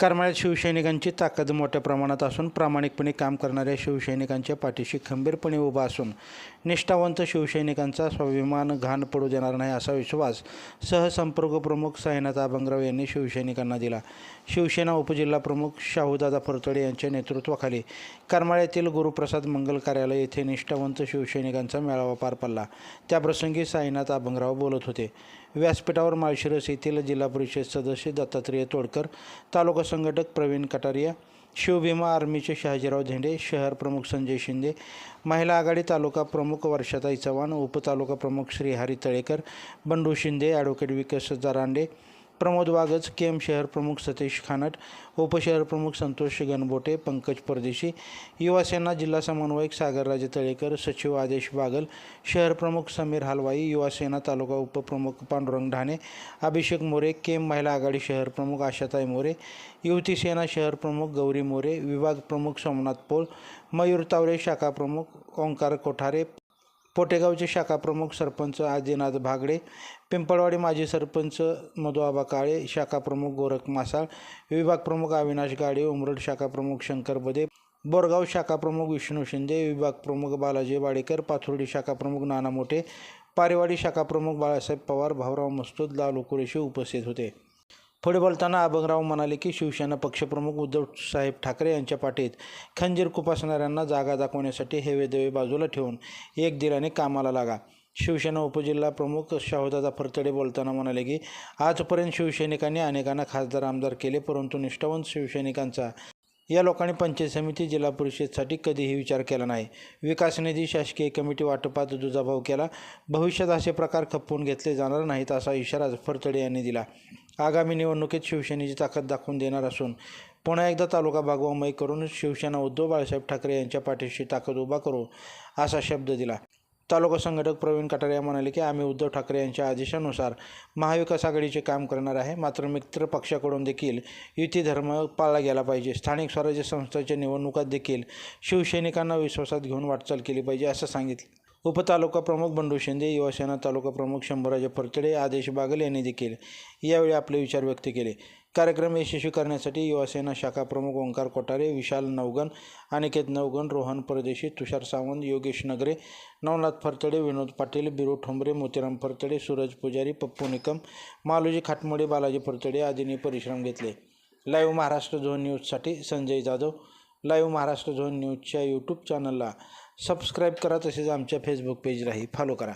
करमाळ्यात शिवसैनिकांची ताकद मोठ्या प्रमाणात असून प्रामाणिकपणे काम करणाऱ्या शिवसैनिकांच्या पाठीशी खंबीरपणे उभा असून निष्ठावंत शिवसैनिकांचा स्वाभिमान घाण पडू देणार नाही असा विश्वास सहसंपर्क प्रमुख साईनाथ आबंगराव यांनी शिवसैनिकांना दिला. शिवसेना उपजिल्हा प्रमुख शाहूदादा फरतडे यांच्या नेतृत्वाखाली करमाळ्यातील गुरुप्रसाद मंगल कार्यालय येथे निष्ठावंत शिवसैनिकांचा मेळावा पार पडला. त्याप्रसंगी साईनाथ आबंगराव बोलत होते. व्यासपीठावर माळशिरस येथील जिल्हा परिषद सदस्य दत्तात्रेय तोडकर तालुका संघटक प्रवीण कटारिया शिवभीमा आर्मीचे शहाजीराव झेंडे शहर प्रमुख संजय शिंदे महिला आघाडी तालुका प्रमुख वर्षाताई चव्हाण उपतालुका प्रमुख श्रीहरी तळेकर बंडू शिंदे ॲडव्होकेट विकास दरांडे प्रमोद वागज केम शहर प्रमुख सतीश खानट उपशहर प्रमुख संतोष गणबोटे पंकज परदेशी युवासेना जिल्हा समन्वयक सागरराजे तळेकर सचिव आदेश बागल शहर प्रमुख समीर हलवाई युवासेना तालुका उपप्रमुख पांडुरंग ढाणे अभिषेक मोरे केम महिला आघाडी शहर प्रमुख आशाताई मोरे युवती सेना शहर प्रमुख गौरी मोरे विभाग प्रमुख सोमनाथ पोळ मयूर तावरे शाखा प्रमुख ओंकार कोठारे पोटेगावचे शाखा प्रमुख सरपंच आदिनाथ भागडे पिंपळवाडी माजी सरपंच मधुआबा काळे शाखा प्रमुख गोरख मासाळ विभाग प्रमुख अविनाश गाडे उमरड शाखा प्रमुख शंकर बदे बोरगाव शाखा प्रमुख विष्णू शिंदे विभाग प्रमुख बालाजी वाडेकर पाथुर्डी शाखा प्रमुख नाना मोठे पारेवाडी शाखाप्रमुख बाळासाहेब पवार भाऊराव मस्तूद लालू कुरेशी उपस्थित होते. पुढे बोलताना अभंगराव म्हणाले की शिवसेना पक्षप्रमुख उद्धव साहेब ठाकरे यांच्या पाठीत खंजीर कुपासणाऱ्यांना जागा दाखवण्यासाठी हेवे देवे बाजूला ठेवून एक दिलाने कामाला लागा. शिवसेना उपजिल्हा प्रमुख शाहूदादा फरतडे बोलताना म्हणाले की आजपर्यंत शिवसैनिकांनी अनेकांना खासदार आमदार केले परंतु निष्ठावंत शिवसैनिकांचा या लोकांनी पंचायत समिती जिल्हा परिषदसाठी कधीही विचार केला नाही. विकास निधी शासकीय कमिटी वाटपात दुजाभाव केला. भविष्यात असे प्रकार खपवून घेतले जाणार नाहीत असा इशारा फरतडे यांनी दिला. आगामी निवडणुकीत शिवसेनेची ताकद दाखवून देणार असून पुन्हा एकदा तालुका भागवामय करून शिवसेना उद्धव बाळासाहेब ठाकरे यांच्या पाठीशी ताकद उभा करू असा शब्द दिला. तालुका संघटक प्रवीण कटारिया म्हणाले की आम्ही उद्धव ठाकरे यांच्या आदेशानुसार महाविकास आघाडीचे काम करणार आहे. मात्र मित्र पक्षाकडून देखील युती धर्म पाळला गेला पाहिजे. स्थानिक स्वराज्य संस्थेच्या निवडणुकात देखील शिवसैनिकांना विश्वासात घेऊन वाटचाल केली पाहिजे असं सांगितलं. उपतालुका प्रमुख बंडू शिंदे युवासेना तालुका प्रमुख शंभूराजे फरतडे आदेश बागल यांनी देखील यावेळी आपले विचार व्यक्त केले. कार्यक्रम यशस्वी करण्यासाठी युवासेना शाखा प्रमुख ओंकार कोठारे विशाल नवगण अनिकेत नवगण रोहन परदेशी तुषार सावंत योगेश नगरे नवनाथ फरतडे विनोद पाटील बिरू ठोंबरे मोतीराम फरतडे सूरज पुजारी पप्पू निकम मालोजी खाटमोडे बालाजी फरतडे आदींनी परिश्रम घेतले. लाईव्ह महाराष्ट्र झोन न्यूजसाठी संजय जाधव. लाईव्ह महाराष्ट्र झोन न्यूजच्या यूट्यूब चॅनलला सबस्क्राईब करा तसेच आमच्या फेसबुक पेजलाही फॉलो करा.